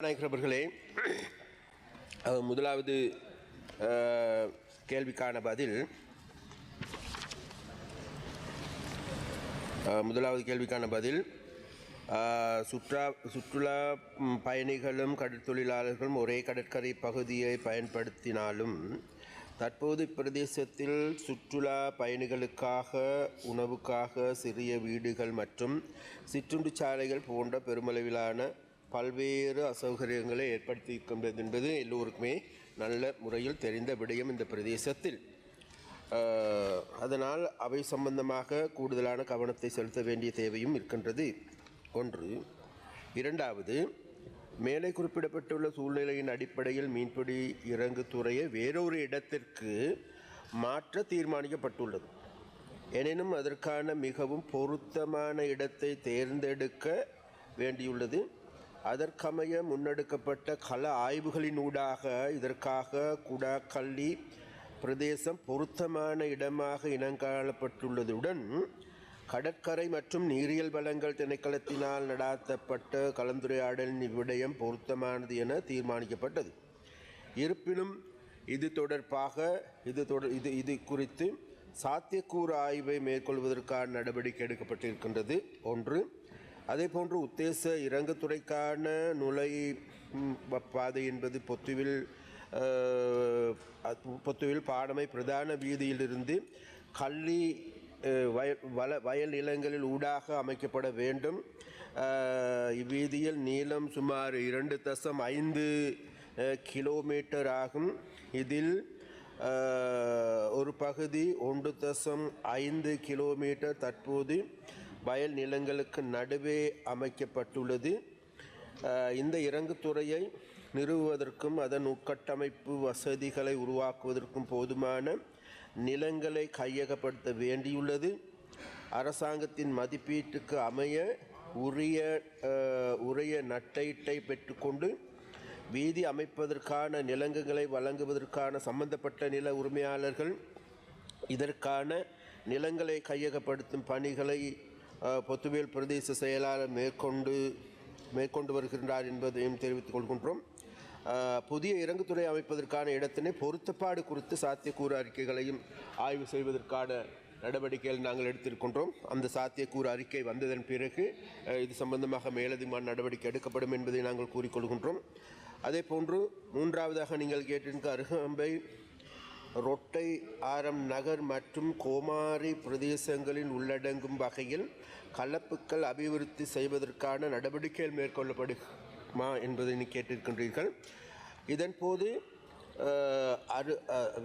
நாயகர்களே முதலாவது கேள்விக்கான பதில். முதலாவது கேள்விக்கான பதில் சுற்றுலா சுற்றுலா பயணிகளும் கடற்தொழிலாளர்களும் ஒரே கடற்கரை பகுதியை பயன்படுத்தினாலும் தற்போது இப்பிரதேசத்தில் சுற்றுலா பயணிகளுக்காக உணவுக்காக சிறிய வீடுகள் மற்றும் சிற்றுண்டு சாலைகள் போன்ற பெருமளவிலான பல்வேறு அசௌகரியங்களை ஏற்படுத்தி கொண்டது என்பது எல்லோருக்குமே நல்ல முறையில் தெரிந்த விடயம் இந்த பிரதேசத்தில். அதனால் அவை சம்பந்தமாக கூடுதலான கவனத்தை செலுத்த வேண்டிய தேவையும் இருக்கின்றது. ஒன்று இரண்டாவது மேலே குறிப்பிடப்பட்டுள்ள சூழ்நிலையின் அடிப்படையில் மீன்பிடி இறங்கு துறையை வேறொரு இடத்திற்கு மாற்ற தீர்மானிக்கப்பட்டுள்ளது. எனினும் அதற்கான மிகவும் பொருத்தமான இடத்தை தேர்ந்தெடுக்க வேண்டியுள்ளது. அதற்கமைய முன்னெடுக்கப்பட்ட கள ஆய்வுகளினூடாக இதற்காக குடாக்கள்ளி பிரதேசம் பொருத்தமான இடமாக இனங்காணப்பட்டுள்ளதுடன் கடற்கரை மற்றும் நீரியல் வளங்கள் திணைக்களத்தினால் நடாத்தப்பட்ட கலந்துரையாடலின் இவ்விடயம் பொருத்தமானது என தீர்மானிக்கப்பட்டது. இருப்பினும் இது தொடர்பாக இது தொடர் இது இது குறித்து சாத்தியக்கூறு ஆய்வை மேற்கொள்வதற்கான நடவடிக்கை எடுக்கப்பட்டிருக்கின்றது. ஒன்று அதே போன்று உத்தேச இறங்குத்துறைக்கான நுழை பாதை என்பது பொத்துவில் பொத்துவில் பாடமை பிரதான வீதியிலிருந்து கள்ளி வய வள வயல் நிலங்களில் ஊடாக அமைக்கப்பட வேண்டும். இவ்வீதியில் நீளம் சுமார் இரண்டு தசம் ஐந்து கிலோமீட்டர் ஆகும். இதில் ஒரு பகுதி ஒன்று தசம் ஐந்து கிலோமீட்டர் தற்போது வயல் நிலங்களுக்கு நடுவே அமைக்கப்பட்டுள்ளது. இந்த இந்த இறங்குத்துறையை நிறுவுவதற்கும் அதன் உட்கட்டமைப்பு வசதிகளை உருவாக்குவதற்கும் போதுமான நிலங்களை கையகப்படுத்த வேண்டியுள்ளது. அரசாங்கத்தின் மதிப்பீட்டுக்கு அமைய உரிய உரிய நட்டீட்டை பெற்றுக்கொண்டு வீதி அமைப்பதற்கான நிலங்களை வழங்குவதற்கான சம்பந்தப்பட்ட நில உரிமையாளர்கள் இதற்கான நிலங்களை கையகப்படுத்தும் பணிகளை பொத்துவேல் பிரதேச செயலாளர் மேற்கொண்டு மேற்கொண்டு வருகின்றார் என்பதையும் தெரிவித்துக் கொள்கின்றோம். புதிய இறங்குத்துறை அமைப்பதற்கான இடத்தினை பொருத்தப்பாடு குறித்து சாத்தியக்கூறு அறிக்கைகளையும் ஆய்வு செய்வதற்கான நடவடிக்கைகள் நாங்கள் எடுத்திருக்கின்றோம். அந்த சாத்தியக்கூறு அறிக்கை வந்ததன் பிறகு இது சம்பந்தமாக மேலதிகமான நடவடிக்கை எடுக்கப்படும் என்பதை நாங்கள் கூறிக்கொள்கின்றோம் அதே போன்று மூன்றாவதாக நீங்கள் கேட்டிருக்க அருகம்பை ரொட்டை ஆரம் நகர் மற்றும் கோமாரி பிரதேசங்களில் உள்ளடங்கும் வகையில் கலப்புக்கள் அபிவிருத்தி செய்வதற்கான நடவடிக்கைகள் மேற்கொள்ளப்படுமா என்பதை நீ கேட்டிருக்கின்றீர்கள். இதன்போது அரு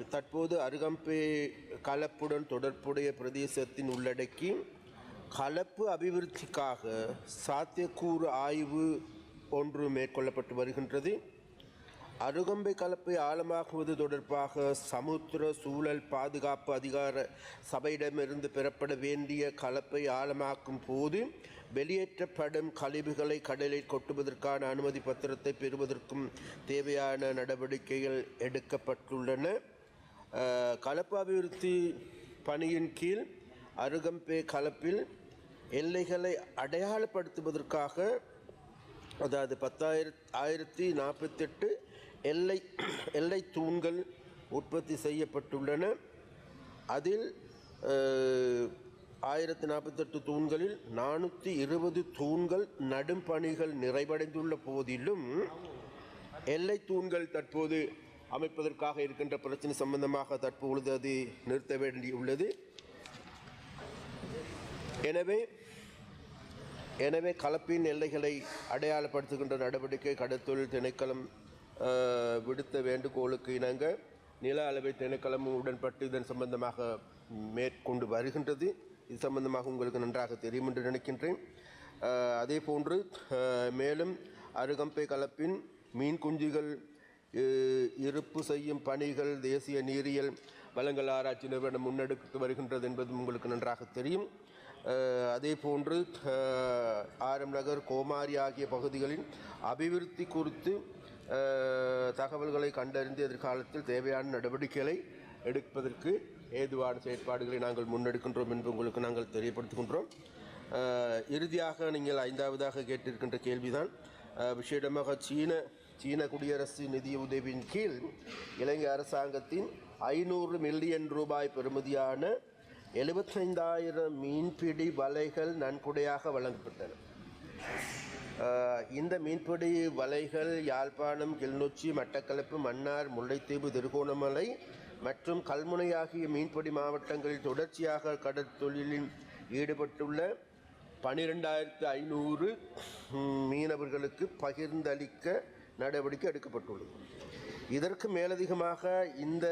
தற்போது அருகம்பே கலப்புடன் தொடர்புடைய பிரதேசத்தின் உள்ளடக்கி கலப்பு அபிவிருத்திக்காக சாத்தியக்கூறு ஆய்வு ஒன்று மேற்கொள்ளப்பட்டு வருகின்றது. அருகம்பை கலப்பை ஆழமாக்குவது தொடர்பாக சமுத்திர சூழல் பாதுகாப்பு அதிகார சபையிடமிருந்து பெறப்பட வேண்டிய கலப்பை ஆழமாக்கும் போது வெளியேற்றப்படும் கழிவுகளை கடலில் கொட்டுவதற்கான அனுமதி பத்திரத்தை பெறுவதற்கும் தேவையான நடவடிக்கைகள் எடுக்கப்பட்டுள்ளன. கலப்பு அபிவிருத்தி பணியின் கீழ் அருகம்பே கலப்பில் எல்லைகளை அடையாளப்படுத்துவதற்காக அதாவது பத்தாயிரத் ஆயிரத்தி நாற்பத்தெட்டு எல்லை எல்லை தூண்கள் உற்பத்தி செய்யப்பட்டுள்ளன. அதில் ஆயிரத்தி நாற்பத்தெட்டு தூண்களில் நானூற்றி இருபது தூண்கள் நடும் பணிகள் நிறைவடைந்துள்ள போதிலும் எல்லை தூண்கள் தற்போது அமைப்பதற்காக இருக்கின்ற பிரச்சனை சம்பந்தமாக தற்பொழுது அது நிறுத்த வேண்டியுள்ளது. எனவே எனவே கலப்பின் எல்லைகளை அடையாளப்படுத்துகின்ற நடவடிக்கை கடற்தொழில் திணைக்களம் விடுத்த வேண்டுகோளுக்கு இணங்க நில அளவை திணைக்களம் உடன்பட்டு இதன் சம்பந்தமாக மேற்கொண்டு வருகின்றது. இது சம்பந்தமாக உங்களுக்கு நன்றாக தெரியும் என்று நினைக்கின்றேன். அதே போன்று மேலும் அருகம்பை கலப்பின் மீன் குஞ்சுகள் இருப்பு செய்யும் பணிகள் தேசிய நீரியல் வளங்கள் ஆராய்ச்சி நிறுவனம் முன்னெடுத்து வருகின்றது என்பது உங்களுக்கு நன்றாக தெரியும். அதே போன்று ஆரம் நகர் கோமாரி ஆகிய பகுதிகளின் அபிவிருத்தி குறித்து தகவல்களை கண்டறிந்து எதிர்காலத்தில் தேவையான நடவடிக்கைகளை எடுப்பதற்கு ஏதுவான செயற்பாடுகளை நாங்கள் முன்னெடுக்கின்றோம் என்று உங்களுக்கு நாங்கள் தெரியப்படுத்துகின்றோம். இறுதியாக நீங்கள் ஐந்தாவதாக கேட்டிருக்கின்ற கேள்விதான் விஷேடமாக சீன சீன குடியரசு நிதியுதவியின் கீழ் இலங்கை அரசாங்கத்தின் ஐநூறு மில்லியன் ரூபாய் பெறுமதியான எழுபத்தைந்தாயிரம் மீன்பிடி வலைகள் நன்கொடையாக வழங்கப்பட்டன. இந்த மீன்பிடி வலைகள் யாழ்ப்பாணம் கிளிநொச்சி மட்டக்களப்பு மன்னார் முல்லைத்தீவு திருகோணமலை மற்றும் கல்முனை ஆகிய மீன்பிடி மாவட்டங்களில் தொடர்ச்சியாக கடற்தொழிலில் ஈடுபட்டுள்ள பனிரெண்டாயிரத்து ஐநூறு மீனவர்களுக்கு பகிர்ந்தளிக்க நடவடிக்கை எடுக்கப்பட்டுள்ளது. இதற்கு மேலதிகமாக இந்த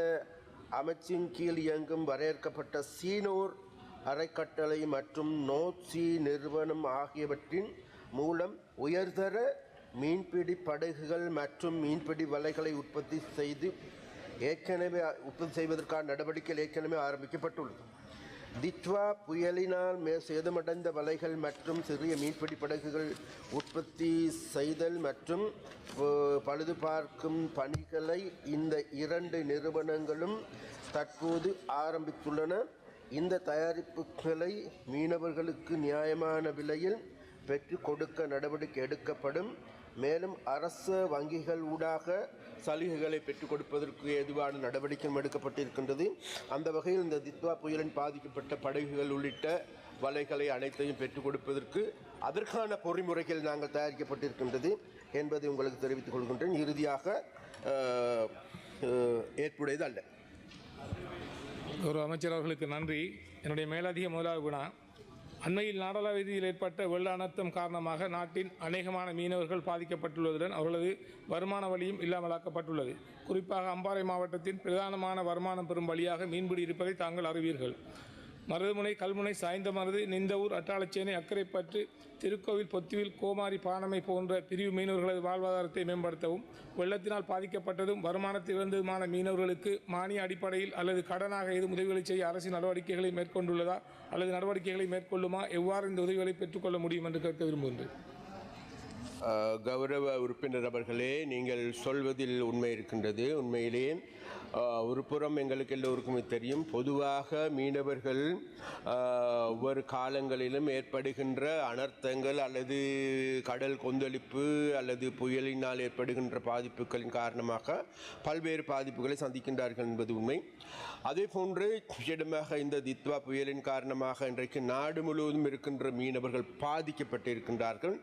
அமைச்சின் கீழ் இயங்கும் வரையறுக்கப்பட்ட சீனோர் அறக்கட்டளை மற்றும் நோட்சி நிறுவனம் ஆகியவற்றின் மூலம் உயர்தர மீன்பிடி படகுகள் மற்றும் மீன்பிடி வலைகளை உற்பத்தி செய்து ஏற்கனவே உற்பத்தி செய்வதற்கான நடவடிக்கைகள் ஏற்கனவே ஆரம்பிக்கப்பட்டுள்ளது. தித்வா புயலினால் மே சேதமடைந்த வலைகள் மற்றும் சிறிய மீன்பிடி படகுகள் உற்பத்தி செய்தல் மற்றும் பழுது பார்க்கும் பணிகளை இந்த இரண்டு நிறுவனங்களும் தற்போது ஆரம்பித்துள்ளன. இந்த தயாரிப்புகளை மீனவர்களுக்கு நியாயமான விலையில் பெற்று கொடுக்க நடவடிக்கை எடுக்கப்படும். மேலும் அரசு வங்கிகள் ஊடாக சலுகைகளை பெற்றுக் கொடுப்பதற்கு ஏதுவான நடவடிக்கையும் எடுக்கப்பட்டிருக்கின்றது. அந்த வகையில் இந்த தித்வா புயலின் பாதிக்கப்பட்ட படகுகள் உள்ளிட்ட வலைகளை அனைத்தையும் பெற்றுக் கொடுப்பதற்கு அதற்கான பொறிமுறைகள் நாங்கள் தயாரிக்கப்பட்டிருக்கின்றது என்பதை உங்களுக்கு தெரிவித்துக் கொள்கின்றேன். இறுதியாக ஏற்புடையது அல்ல. ஒரு அமைச்சர் அவர்களுக்கு நன்றி. என்னுடைய மேலதிக முதலாவது குணா அண்மையில் நாடாளாவதியில் ஏற்பட்ட வெள்ள அனர்த்தம் காரணமாக நாட்டின் அநேகமான மீனவர்கள் பாதிக்கப்பட்டுள்ளதுடன் அவர்களது வருமான வழியும் இல்லாமலாக்கப்பட்டுள்ளது. குறிப்பாக அம்பாறை மாவட்டத்தின் பிரதானமான வருமானம் பெறும் வழியாக மீன்பிடி இருப்பதை தாங்கள் அறிவீர்கள். மருதுமுனை கல்முனை சாய்ந்த மருது நிந்தவூர் அட்டாளச்சேனை அக்கரைப்பற்று திருக்கோவில் பொத்துவில் கோமாரி பானமை போன்ற பிரிவு மீனவர்களது வாழ்வாதாரத்தை மேம்படுத்தவும் வெள்ளத்தினால் பாதிக்கப்பட்டதும் வருமானத்தை இழந்ததுமான மீனவர்களுக்கு மானிய அடிப்படையில் அல்லது கடனாக ஏதும் உதவிகளை செய்ய அரசின் நடவடிக்கைகளை மேற்கொண்டுள்ளதா அல்லது நடவடிக்கைகளை மேற்கொள்ளுமா? எவ்வாறு இந்த உதவிகளை பெற்றுக்கொள்ள முடியும் என்று கேட்க விரும்புகின்றேன். கௌரவ உறுப்பினர் அவர்களே நீங்கள் சொல்வதில் உண்மை இருக்கின்றது. உண்மையிலேயே ஒரு புறம் எங்களுக்கு எல்லோருக்குமே தெரியும். பொதுவாக மீனவர்கள் ஒவ்வொரு காலங்களிலும் ஏற்படுகின்ற அனர்த்தங்கள் அல்லது கடல் கொந்தளிப்பு அல்லது புயலினால் ஏற்படுகின்ற பாதிப்புகளின் காரணமாக பல்வேறு பாதிப்புகளை சந்திக்கின்றார்கள் என்பது உண்மை. அதே போன்று இடமாக இந்த தித்வா புயலின் காரணமாக இன்றைக்கு நாடு முழுவதும் இருக்கின்ற மீனவர்கள் பாதிக்கப்பட்டிருக்கின்றார்கள்.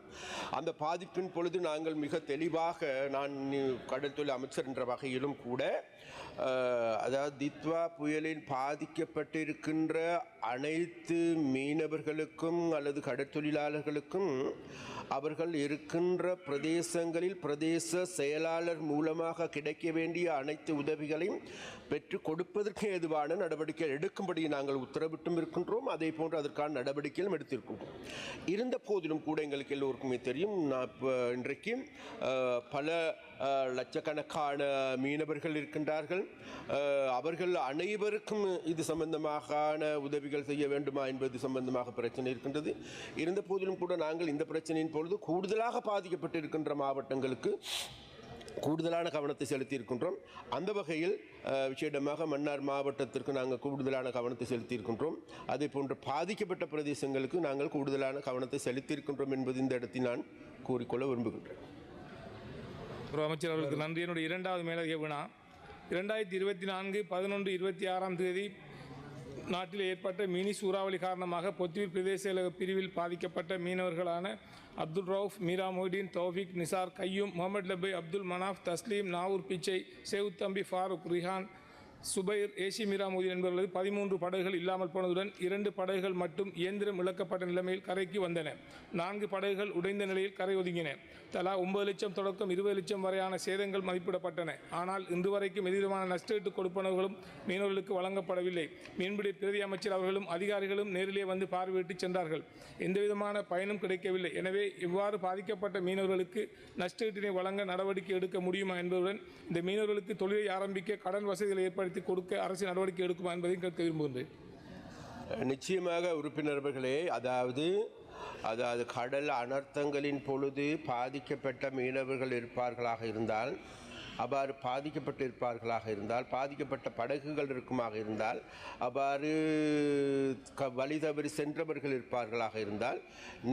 அந்த பாதிப்பின் பொழுது நாங்கள் மிக தெளிவாக நான் கடற்தொழில் அமைச்சர் என்ற வகையிலும் கூட அதாவது தித்வா புயலில் பாதிக்கப்பட்டிருக்கின்ற அனைத்து மீனவர்களுக்கும் அல்லது கடற்தொழிலாளர்களுக்கும் அவர்கள் இருக்கின்ற பிரதேசங்களில் பிரதேச செயலாளர் மூலமாக கிடைக்க வேண்டிய அனைத்து உதவிகளையும் பெற்று கொடுப்பதற்கு ஏதுவான நடவடிக்கை எடுக்கும்படி நாங்கள் உத்தரவிட்டும் இருக்கின்றோம். அதே போன்று அதற்கான நடவடிக்கைகளும் எடுத்திருக்கின்றோம் இருந்த போதிலும் கூட எங்களுக்கு எல்லோருக்குமே தெரியும். நான் இப்போ இன்றைக்கு பல லட்சக்கணக்கான மீனவர்கள் இருக்கின்றார்கள். அவர்கள் அனைவருக்கும் இது சம்பந்தமான உதவிகள் செய்ய வேண்டுமா என்பது சம்பந்தமாக பிரச்சனை இருக்கின்றது. இருந்த போதிலும் கூட நாங்கள் இந்த பிரச்சனையின் பொழுது கூடுதலாக பாதிக்கப்பட்டிருக்கின்ற மாவட்டங்களுக்கு கூடுதலான கவனத்தை செலுத்தியிருக்கின்றோம். அந்த வகையில் விசேடமாக மன்னார் மாவட்டத்திற்கு நாங்கள் கூடுதலான கவனத்தை செலுத்தி இருக்கின்றோம் அதே போன்று பாதிக்கப்பட்ட பிரதேசங்களுக்கு நாங்கள் கூடுதலான கவனத்தை செலுத்தியிருக்கின்றோம் என்பது இந்த இடத்தில் நான் கூறிக்கொள்ள விரும்புகின்றேன். அமைச்சர் அவர்களுக்கு நன்றி. என்னுடைய இரண்டாவது மேலதிக வினா இரண்டாயிரத்தி இருபத்தி நான்கு பதினொன்று இருபத்தி ஆறாம் தேதி நாட்டில் ஏற்பட்ட மினி சூறாவளி காரணமாக பொத்துவில் பிரதேச பிரிவில் பாதிக்கப்பட்ட மீனவர்களான அப்துல் ரவுஃப் மீரா மொய்டீன் தௌஃபிக் நிசார் கையூம் முகமது லபை அப்துல் மனாஃப் தஸ்லீம் நாவூர் பிச்சை சேவுத்தம்பி ஃபாரூக் ரிஹான் சுபைர் ஏசி மீராமுதீன் என்பவர்களது பதிமூன்று படகுகள் இல்லாமல் போனதுடன் இரண்டு படகுகள் மட்டும் இயந்திரம் இழக்கப்பட்ட நிலைமையில் கரைக்கு வந்தன. நான்கு படகுகள் உடைந்த நிலையில் கரை ஒதுங்கின. தலா ஒன்பது லட்சம் தொடக்கம் இருபது லட்சம் வரையான சேதங்கள் மதிப்பிடப்பட்டன. ஆனால் இன்று வரைக்கும் எதிரமான நஷ்டஈட்டு கொடுப்பனவுகளும் மீனவர்களுக்கு வழங்கப்படவில்லை. மீன்பிடி பிரதி அமைச்சர் அவர்களும் அதிகாரிகளும் நேரிலே வந்து பார்வையிட்டு சென்றார்கள். எந்தவிதமான பயனும் கிடைக்கவில்லை. எனவே இவ்வாறு பாதிக்கப்பட்ட மீனவர்களுக்கு நஷ்டஈட்டினை வழங்க நடவடிக்கை எடுக்க முடியுமா என்பதுடன் இந்த மீனவர்களுக்கு தொழிலை ஆரம்பிக்க கடன் வசதிகள் ஏற்பட ஏற்படுத்தி கொடுக்க அரசு நடவடிக்கை எடுக்குமா என்பதையும் கேட்க விரும்புகின்றேன். நிச்சயமாக உறுப்பினர்களே அதாவது அதாவது கடல் அனர்த்தங்களின் பொழுது பாதிக்கப்பட்ட மீனவர்கள் இருப்பார்களாக இருந்தால் அவ்வாறு பாதிக்கப்பட்டிருப்பார்களாக இருந்தால் பாதிக்கப்பட்ட படகுகள் இருக்குமாக இருந்தால் அவ்வாறு க வழி தவறி சென்றவர்கள் இருப்பார்களாக இருந்தால்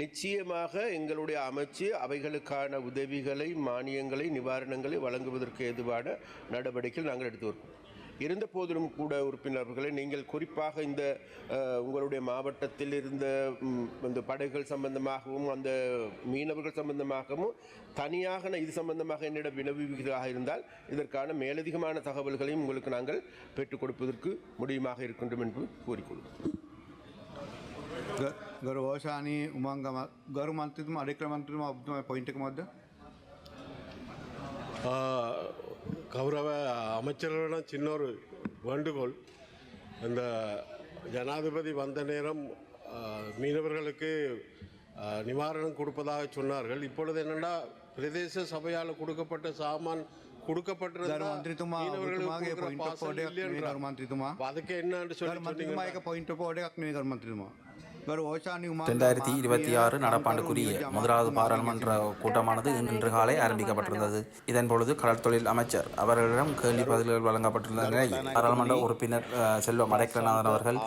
நிச்சயமாக எங்களுடைய அமைச்சு அவைகளுக்கான உதவிகளை மானியங்களை நிவாரணங்களை வழங்குவதற்கு ஏதுவான நடவடிக்கைகள் நாங்கள் எடுத்து வருவோம். இருந்த போதிலும் கூட உறுப்பினர்களை நீங்கள் குறிப்பாக இந்த உங்களுடைய மாவட்டத்தில் இருந்த இந்த படைகள் சம்பந்தமாகவும் அந்த மீனவர்கள் சம்பந்தமாகவும் தனியாக இது சம்பந்தமாக என்னிடம் வினவுகிறதாக இருந்தால் இதற்கான மேலதிகமான தகவல்களையும் உங்களுக்கு நாங்கள் பெற்றுக் கொடுப்பதற்கு முடியுமாக இருக்கின்றோம் என்று கூறிக்கொள்வோம் ගරවෝෂානී උමන්ගම ගරු මන්ත්‍රතුම අඩික්‍රමන්ත්‍රම අබ්තුම පොයින්ටක මොද கௌரவ அமைச்சர்களிடம் சின்னொரு வேண்டுகோள். இந்த ஜனாதிபதி வந்த நேரம் மீனவர்களுக்கு நிவாரணம் கொடுப்பதாக சொன்னார்கள். இப்பொழுது என்னென்னா பிரதேச சபையால் கொடுக்கப்பட்ட சாமான் கொடுக்கப்பட்டிருந்த அதுக்கு என்ன இரண்டாயிரத்தி இருபத்தி ஆறு நடப்பாண்டுக்குரிய முதலாவது பாராளுமன்ற கூட்டமானது இன்று காலை ஆரம்பிக்கப்பட்டிருந்தது. இதன் பொழுது கடற்தொழில் அமைச்சர் அவர்களிடம் கேள்வி பதில்கள் வழங்கப்பட்டிருந்த நிலையில் பாராளுமன்ற உறுப்பினர் செல்வம் அடைக்கலநாதன் அவர்கள்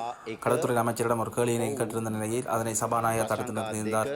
கடற்தொழில் அமைச்சரிடம் ஒரு கேள்வியினை கேட்டிருந்த நிலையில் அதனை சபாநாயகர் தடுத்து நிறுத்தியிருந்தார்.